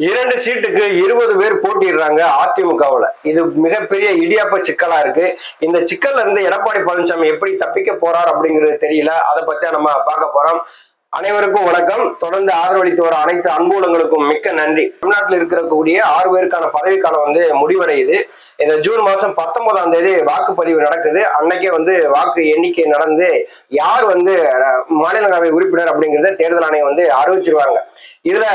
இரண்டு சீட்டுக்கு இருபது பேர் போட்டிடுறாங்க அதிமுகவுல. இது மிகப்பெரிய இடியாப்ப சிக்கலா இருக்கு. இந்த சிக்கல்ல இருந்து எடப்பாடி பழனிசாமி எப்படி தப்பிக்க போறார் அப்படிங்கிறது தெரியல. அதை பத்தி நம்ம பார்க்க போறோம். அனைவருக்கும் வணக்கம். தொடர்ந்து ஆதரவளித்து வர அனைத்து அன்புலங்களுக்கும் மிக்க நன்றி. தமிழ்நாட்டில் இருக்கக்கூடிய ஆறு பேருக்கான பதவிக்காலம் வந்து முடிவடையுது. இந்த ஜூன் மாசம் பத்தொன்பதாம் தேதி வாக்குப்பதிவு நடக்குது. அன்னைக்கே வந்து வாக்கு எண்ணிக்கை நடந்து யார் வந்து மாநிலங்களவை உறுப்பினர் அப்படிங்கிறத தேர்தல் ஆணையம் வந்து அறிவிச்சிருவாங்க. இதுல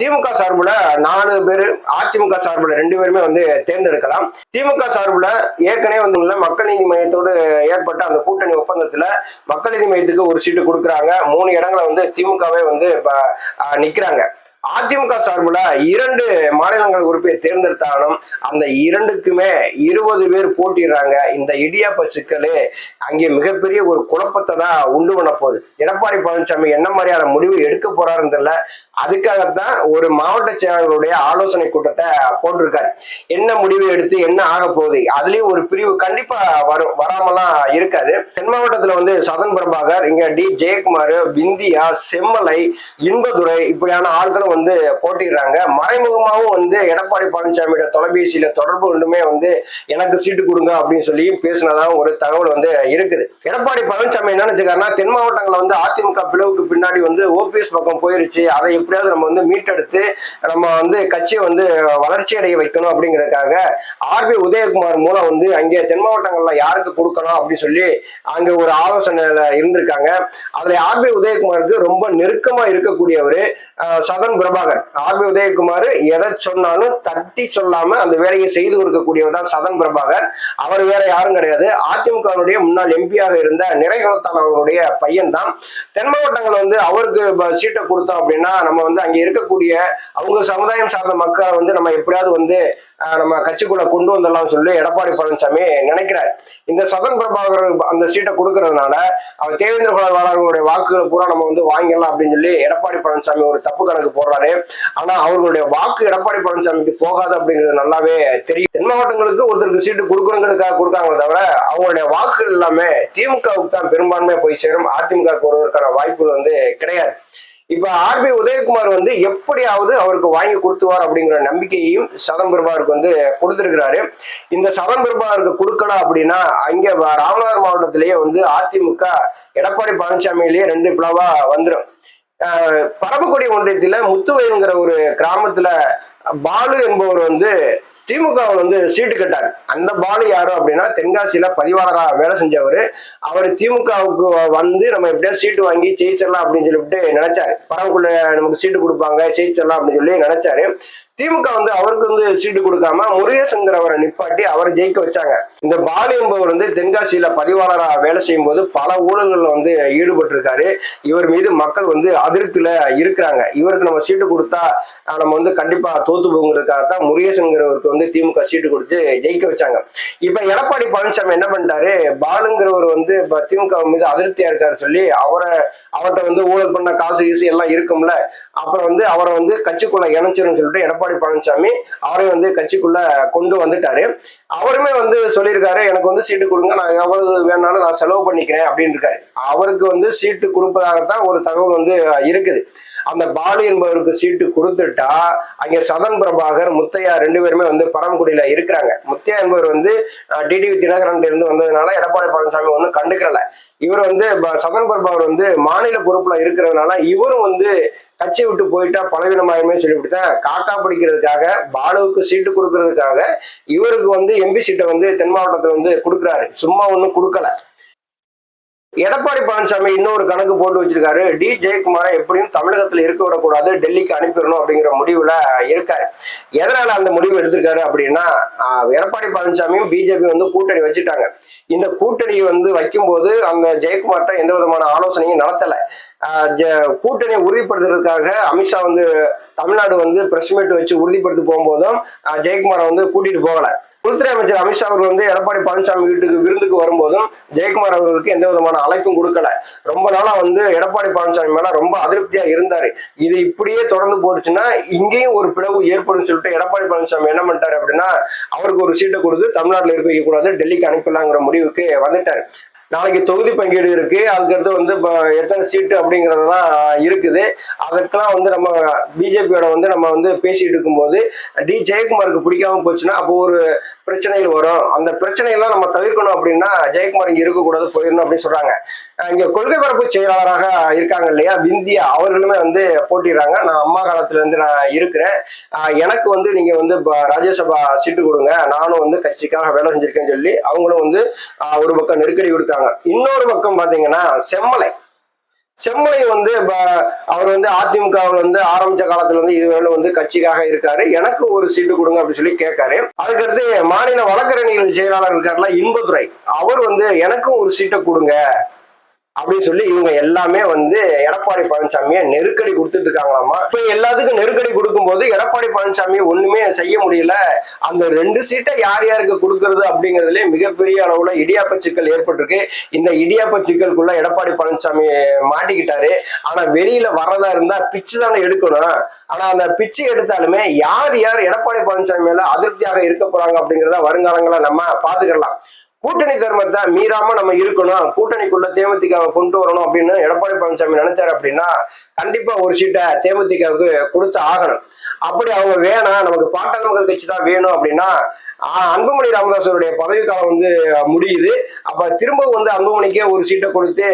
திமுக சார்புல நாலு பேர் அதிமுக சார்புல ரெண்டு பேருமே வந்து தேர்ந்தெடுக்கலாம். திமுக சார்புல ஏற்கனவே வந்து மக்கள் நீதி மையத்தோடு ஏற்பட்ட அந்த கூட்டணி ஒப்பந்தத்துல மக்கள் நீதி மையத்துக்கு ஒரு சீட்டு கொடுக்குறாங்க. மூணு இடங்களை வந்து திமுகவே வந்து இப்ப, நிக்கிறாங்க. அதிமுக சார்புல இரண்டு மாநிலங்கள் உறுப்பை தேர்ந்தெடுத்தாலும் அந்த இரண்டுக்குமே இருபது பேர் போட்டிடுறாங்க. இந்த இடியாப்ப சிக்கலு அங்கே மிகப்பெரிய ஒரு குழப்பத்தை தான் உண்டு பண்ண போகுது. எடப்பாடி பழனிசாமி என்ன மாதிரியான முடிவு எடுக்க போறாருன்னு தெரியல. அதுக்காகத்தான் ஒரு மாவட்ட செயலாளர்களுடைய ஆலோசனை கூட்டத்தை போட்டிருக்காரு. என்ன முடிவு எடுத்து என்ன ஆக போகுது? அதுலயும் ஒரு பிரிவு கண்டிப்பா வரும் வராமலாம் இருக்காது. தென் மாவட்டத்துல வந்து சதன் பிரபாகர் இங்க டி. ஜெயக்குமார் பிந்தியா செம்மலை இன்பதுரை இப்படியான ஆட்களும் வந்து போட்டிடுறாங்க. மறைமுகமாகவும் வந்து எடப்பாடி பழனிசாமியோட தொலைபேசியில தொடர்பு கொண்டுமே வந்து எனக்கு சீட்டு கொடுங்க அப்படின்னு சொல்லி பேசினதாகவும் ஒரு தகவல் வந்து இருக்குது. எடப்பாடி பழனிசாமி என்ன நினைச்சுக்காருன்னா தென் மாவட்டங்களில் வந்து அதிமுக பிளவுக்கு பின்னாடி வந்து ஓபிஎஸ் பக்கம் போயிருச்சு. அதை எப்படியாவது நம்ம வந்து மீட்டெடுத்து நம்ம வந்து கட்சியை வந்து வளர்ச்சி அடைய வைக்கணும் அப்படிங்கிறதுக்காக ஆர்பி உதயகுமார் மூலம் வந்து அங்கே தென் மாவட்டங்கள்ல யாருக்கு கொடுக்கணும் அப்படின்னு சொல்லி அங்க ஒரு ஆலோசனையில இருந்திருக்காங்க. அதுல ஆர்பி உதயகுமாருக்கு ரொம்ப நெருக்கமா இருக்கக்கூடியவர் சதன் பிரபாகர். ஆர்பி உதயகுமார் எதை சொன்னாலும் தட்டி சொல்லாம அந்த வேலையை செய்து கொடுக்கக்கூடியவர் தான் சதன் பிரபாகர். அவர் வேற யாரும் கிடையாது. அதிமுகவினுடைய முன்னாள் எம்பியாக இருந்த நிறைகுலத்தான் அவர்களுடைய பையன் தான். தென் மாவட்டங்கள் வந்து அவருக்கு சீட்டை கொடுத்தோம் அப்படின்னா நம்ம வந்து அங்கே இருக்கக்கூடிய அவங்க சமுதாயம் சார்ந்த மக்களை வந்து நம்ம எப்படியாவது வந்து நம்ம கட்சிக்குள்ள கொண்டு வந்துடலாம் சொல்லி எடப்பாடி பழனிசாமி நினைக்கிறார். இந்த சதன் பிரபாகர் அந்த சீட்டை கொடுக்கறதுனால அவர் தேவேந்திர குலவாளர்களுடைய வாக்குகளை பூரா நம்ம வந்து வாங்கிடலாம் அப்படின்னு சொல்லி எடப்பாடி பழனிசாமி ஒரு தப்பு கணக்கு போடுறாரு ஆனா அவர்களுடைய வாக்கு எடப்பாடி பழனிசாமிக்கு போகாது அப்படிங்கிறது நல்லாவே தெரியும். தென் மாவட்டங்களுக்கு ஒருத்தருக்கு சீட்டு கொடுக்கணுங்கிறதுக்காக கொடுக்காங்களே தவிர அவங்களுடைய வாக்குகள் எல்லாமே திமுகவுக்கு தான் பெரும்பான்மையா போய் சேரும். அதிமுக வருவதற்கான வாய்ப்புகள் வந்து கிடையாது. இப்ப ஆர்பி உதயகுமார் வந்து எப்படியாவது அவருக்கு வாங்கி கொடுத்துவார் அப்படிங்கிற நம்பிக்கையையும் சதம் பெருமாருக்கு வந்து கொடுத்திருக்கிறாரு. இந்த சதம் பெருமாருக்கு கொடுக்கல அப்படின்னா அங்க ராமநாதர் மாவட்டத்திலேயே வந்து அதிமுக எடப்பாடி பழனிசாமியிலேயே ரெண்டு பிளவா வந்துடும் பரமக்குடி ஒன்றியத்துல முத்துவயல்ங்கிற ஒரு கிராமத்துல பாலு என்பவர் வந்து திமுகவில் வந்து சீட்டு கட்டார். அந்த பாலு யாரும் அப்படின்னா தென்காசியில பதிவாளராக வேலை செஞ்சவர். அவர் திமுகவுக்கு வந்து நம்ம எப்படியாவது சீட்டு வாங்கி ஜெயிச்சிடலாம் அப்படின்னு சொல்லிட்டு நினைச்சாரு. பரவக்குள்ள நமக்கு சீட்டு கொடுப்பாங்க ஜெயிச்சிடலாம் அப்படின்னு சொல்லி நினைச்சாரு. திமுக வந்து அவருக்கு வந்து சீட்டு கொடுக்காம முருகேசங்கிறவரை நிப்பாட்டி அவரை ஜெயிக்க வச்சாங்க. இந்த பாலு என்பவர் வந்து தென்காசியில பதிவாளராக வேலை செய்யும் போது பல ஊழல்கள்ல வந்து ஈடுபட்டிருக்காரு. இவர் மீது மக்கள் வந்து அதிருப்தியில இருக்கிறாங்க. இவருக்கு நம்ம சீட்டு கொடுத்தா நம்ம வந்து கண்டிப்பா தோத்து போங்கிறதுக்காக தான் முருகேசன்கிறவருக்கு வந்து திமுக சீட்டு கொடுத்து ஜெயிக்க வச்சாங்க. இப்ப எடப்பாடி பழனிசாமி என்ன பண்ணிட்டாரு? பாலுங்கிறவர் வந்து திமுக மீது அதிருப்தியா இருக்காரு சொல்லி அவரை அவர்கிட்ட வந்து ஊழல் பண்ண காசு கீசு எல்லாம் இருக்கும்ல. அப்புறம் வந்து அவரை வந்து கட்சிக்குள்ள இணைச்சிருன்னு சொல்லிட்டு எடப்பாடி பழனிசாமி அவரையும் வந்து கட்சிக்குள்ள கொண்டு வந்துட்டாரு. அவருமே வந்து சொல்லியிருக்காரு எனக்கு வந்து சீட்டு கொடுங்க நான் எவ்வளவு வேணாலும் நான் செலவு பண்ணிக்கிறேன் அப்படின்னு இருக்காரு அவருக்கு வந்து சீட்டு கொடுப்பதாகத்தான் ஒரு தகவல் வந்து இருக்குது. அந்த பாலு என்பவருக்கு சீட்டு கொடுத்துட்டா அங்க சதன் பிரபாகர் முத்தையா ரெண்டு பேருமே வந்து பரமக்குடியில இருக்கிறாங்க. முத்தையா என்பவர் வந்து டிடிவி தினகரன் இருந்து வந்ததுனால எடப்பாடி பழனிசாமி ஒன்றும் கண்டுக்கிறல. இவர் வந்து ப- சதன் பிரபாகர் வந்து மாநில பொறுப்புல இருக்கிறதுனால இவரும் வந்து கட்சி விட்டு போயிட்டா பலவீனமாயுமே சொல்லிவிட்டு காக்கா பிடிக்கிறதுக்காக பாலுவுக்கு சீட்டு கொடுக்கறதுக்காக இவருக்கு வந்து எம்பி சீட்டை வந்து தென் மாவட்டத்தில் வந்து கொடுக்குறாரு. சும்மா ஒன்றும் கொடுக்கல. எடப்பாடி பழனிசாமி இன்னொரு கணக்கு போட்டு வச்சிருக்காரு. டி ஜெயக்குமாரை எப்படியும் தமிழகத்தில் இருக்க விடக்கூடாது டெல்லிக்கு அனுப்பிடணும் அப்படிங்கிற முடிவுல இருக்காரு. எதனால அந்த முடிவு எடுத்திருக்காரு அப்படின்னா எடப்பாடி பழனிசாமியும் பிஜேபி வந்து கூட்டணி வச்சுட்டாங்க. இந்த கூட்டணி வந்து வைக்கும்போது அந்த ஜெயக்குமார்கிட்ட எந்த விதமான ஆலோசனையும் நடத்தலை. கூட்டணியை உறுதிப்படுத்துறதுக்காக அமித்ஷா வந்து தமிழ்நாடு வந்து பிரஸ் மீட் வச்சு உறுதிப்படுத்தி போகும்போதும் ஜெயக்குமாரை வந்து கூட்டிட்டு போகல. உள்துறை அமைச்சர் அமித்ஷா அவர்கள் வந்து எடப்பாடி பழனிசாமி வீட்டுக்கு விருந்துக்கு வரும்போதும் ஜெயக்குமார் அவர்களுக்கு எந்த விதமான அழைப்பும் கொடுக்கல. ரொம்ப நாளா வந்து எடப்பாடி பழனிசாமி மேல ரொம்ப அதிருப்தியா இருந்தாரு. இது இப்படியே தொடர்ந்து போட்டுச்சுன்னா இங்கேயும் ஒரு பிளவு ஏற்படும் சொல்லிட்டு எடப்பாடி பழனிசாமி என்ன பண்ணிட்டாரு அப்படின்னா அவருக்கு ஒரு சீட்டை கொடுத்து தமிழ்நாட்டில் இருக்க வைக்க கூடாது டெல்லிக்கு அனுப்பலாங்கிற முடிவுக்கு வந்துட்டாரு. நாளைக்கு தொகுதி பங்கீடு இருக்கு. அதுக்கடுத்து வந்து இப்போ எத்தனை சீட்டு அப்படிங்கிறதெல்லாம் இருக்குது. அதுக்கெல்லாம் வந்து நம்ம பிஜேபியோட வந்து நம்ம வந்து பேசிட்டு இருக்கும்போது டி ஜெயக்குமாருக்கு பிடிக்காம போச்சுன்னா அப்போ ஒரு பிரச்சனைகள் வரும். அந்த பிரச்சனையெல்லாம் நம்ம தவிர்க்கணும் அப்படின்னா ஜெயக்குமார் இங்கே இருக்கக்கூடாது போயிடணும் அப்படின்னு சொல்றாங்க. இங்கே கொள்கை பரப்பு செயலாளராக இருக்காங்க இல்லையா? விந்தியா அவர்களுமே வந்து போட்டிடுறாங்க. நான் அம்மா காலத்துலேருந்து நான் இருக்கிறேன். எனக்கு வந்து நீங்கள் வந்து ராஜ்யசபா சீட்டு கொடுங்க. நானும் வந்து கட்சிக்காக வேலை செஞ்சிருக்கேன்னு சொல்லி அவங்களும் வந்து ஒரு பக்கம் நெருக்கடி கொடுக்காங்க இன்னொரு பக்கம் பார்த்தீங்கன்னா செம்மலை. செம்மலை வந்து அவர் வந்து அதிமுகவில் வந்து ஆரம்பிச்ச காலத்துல இருந்து இதுவரை வந்து கட்சிக்காக இருக்காரு. எனக்கு ஒரு சீட்டு கொடுங்க அப்படின்னு சொல்லி கேட்காரு. அதுக்கடுத்து மாநில வழக்கறிஞர்கள் செயலாளர் இருக்காருல இன்பதுரை. அவர் வந்து எனக்கும் ஒரு சீட்டை கொடுங்க. அப்படின்னு சொல்லி இவங்க எல்லாமே வந்து எடப்பாடி பழனிசாமியை நெருக்கடி கொடுத்துட்டு இருக்காங்களாமா இப்ப எல்லாத்துக்கும் நெருக்கடி கொடுக்கும்போது எடப்பாடி பழனிசாமி ஒண்ணுமே செய்ய முடியல. அந்த ரெண்டு சீட்டை யார் யாருக்கு கொடுக்கறது அப்படிங்கிறதுலே மிகப்பெரிய அளவுல இடியாப்ப சிக்கல் ஏற்பட்டிருக்கு. இந்த இடியாப்ப சிக்கலுக்குள்ள எடப்பாடி பழனிசாமி மாட்டிக்கிட்டாரு. ஆனா வெளியில வர்றதா இருந்தா பிச்சு தானே எடுக்கணும். ஆனா அந்த பிச்சு எடுத்தாலுமே யார் யார் எடப்பாடி பழனிசாமி மேல அதிருப்தியாக இருக்க போறாங்க அப்படிங்கிறத வருங்காலங்களை நம்ம பாத்துக்கலாம். கூட்டணி தர்மத்தை மீறாம நம்ம இருக்கணும். கூட்டணிக்குள்ள தேமுதிகாவை கொண்டு வரணும் அப்படின்னு எடப்பாடி பழனிசாமி நினைச்சாரு அப்படின்னா கண்டிப்பா ஒரு சீட்டை தேமுதிகாவுக்கு கொடுத்து ஆகணும். அப்படி அவங்க வேணாம் நமக்கு பாட்டாளி மக்கள் கட்சி தான் வேணும் அப்படின்னா அன்புமணி ராமதாசருடைய பதவிக்காலம் வந்து முடியுது. அப்ப திரும்ப வந்து அன்புமணிக்கே ஒரு சீட்டை கொடுத்து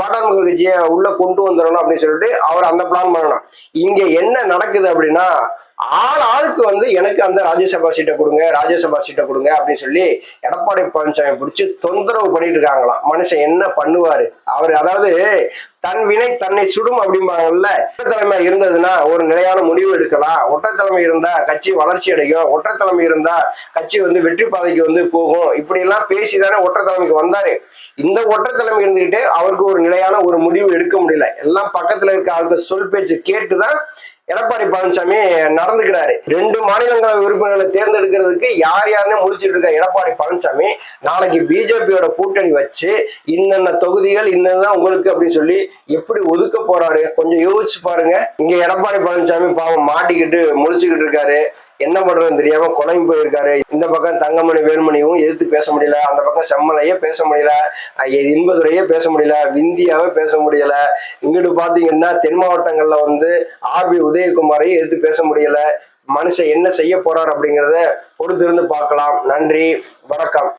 பாட்டாளி மக்கள் கட்சியை உள்ள கொண்டு வந்துடணும் அப்படின்னு சொல்லிட்டு அவர் அந்த பிளான் பண்ணணும். இங்க என்ன நடக்குது அப்படின்னா ஆள் ஆளுக்கு வந்து எனக்கு அந்த ராஜ்யசபா சீட்டை கொடுங்க ராஜ்யசபா சீட்டை கொடுங்க அப்படின்னு சொல்லி எடப்பாடி பழனிசாமி பிடிச்சி தொந்தரவு பண்ணிட்டு இருக்காங்களாம். மனுஷன் என்ன பண்ணுவாரு? அவர் அதாவது தன் வினை தன்னை சுடும் அப்படிம்பாங்கல்ல. ஒற்றைத்தலைமை இருந்ததுன்னா ஒரு நிலையான முடிவு எடுக்கலாம். ஒற்றைத்தலைமை இருந்தா கட்சி வளர்ச்சி அடையும். ஒற்றைத்தலைமை இருந்தா கட்சி வந்து வெற்றி பாதைக்கு வந்து போகும். இப்படி எல்லாம் பேசிதானே ஒற்றைத்தலைமைக்கு வந்தாரு. இந்த ஒற்றைத்தலைமை இருந்துகிட்டு அவருக்கு ஒரு நிலையான ஒரு முடிவு எடுக்க முடியல. எல்லாம் பக்கத்துல இருக்க ஆளுக்கு சொல் பேச்சு கேட்டுதான் எடப்பாடி பழனிசாமி நடந்துக்கிறாரு. ரெண்டு மாநிலங்களவை உறுப்பினர்களை தேர்ந்தெடுக்கிறதுக்கு யார் யாருன்னு முடிச்சுட்டு இருக்க எடப்பாடி பழனிசாமி நாளைக்கு பிஜேபியோட கூட்டணி வச்சு இன்னென்ன தொகுதிகள் இன்னதான் உங்களுக்கு அப்படின்னு சொல்லி எப்படி ஒதுக்க போறாரு? கொஞ்சம் யோசிச்சு பாருங்க. இங்க எடப்பாடி பழனிசாமி பாவம் மாட்டிக்கிட்டு முடிச்சுக்கிட்டு இருக்காரு. என்ன பண்றதுன்னு தெரியாம குழம்பு போயிருக்காரு. இந்த பக்கம் தங்கமணி வேல்மணியும் எதிர்த்து பேச முடியல. அந்த பக்கம் செம்மலையே பேச முடியல. இன்பதுரையே பேச முடியல. விந்தியாவே பேச முடியல. இங்கிட்டு பாத்தீங்கன்னா தென் மாவட்டங்கள்ல வந்து ஆர்பி உதயகுமாரையும் எதிர்த்து பேச முடியல. மனுஷன் என்ன செய்ய போறார் அப்படிங்கிறத பொறுத்திருந்து பார்க்கலாம். நன்றி. வணக்கம்.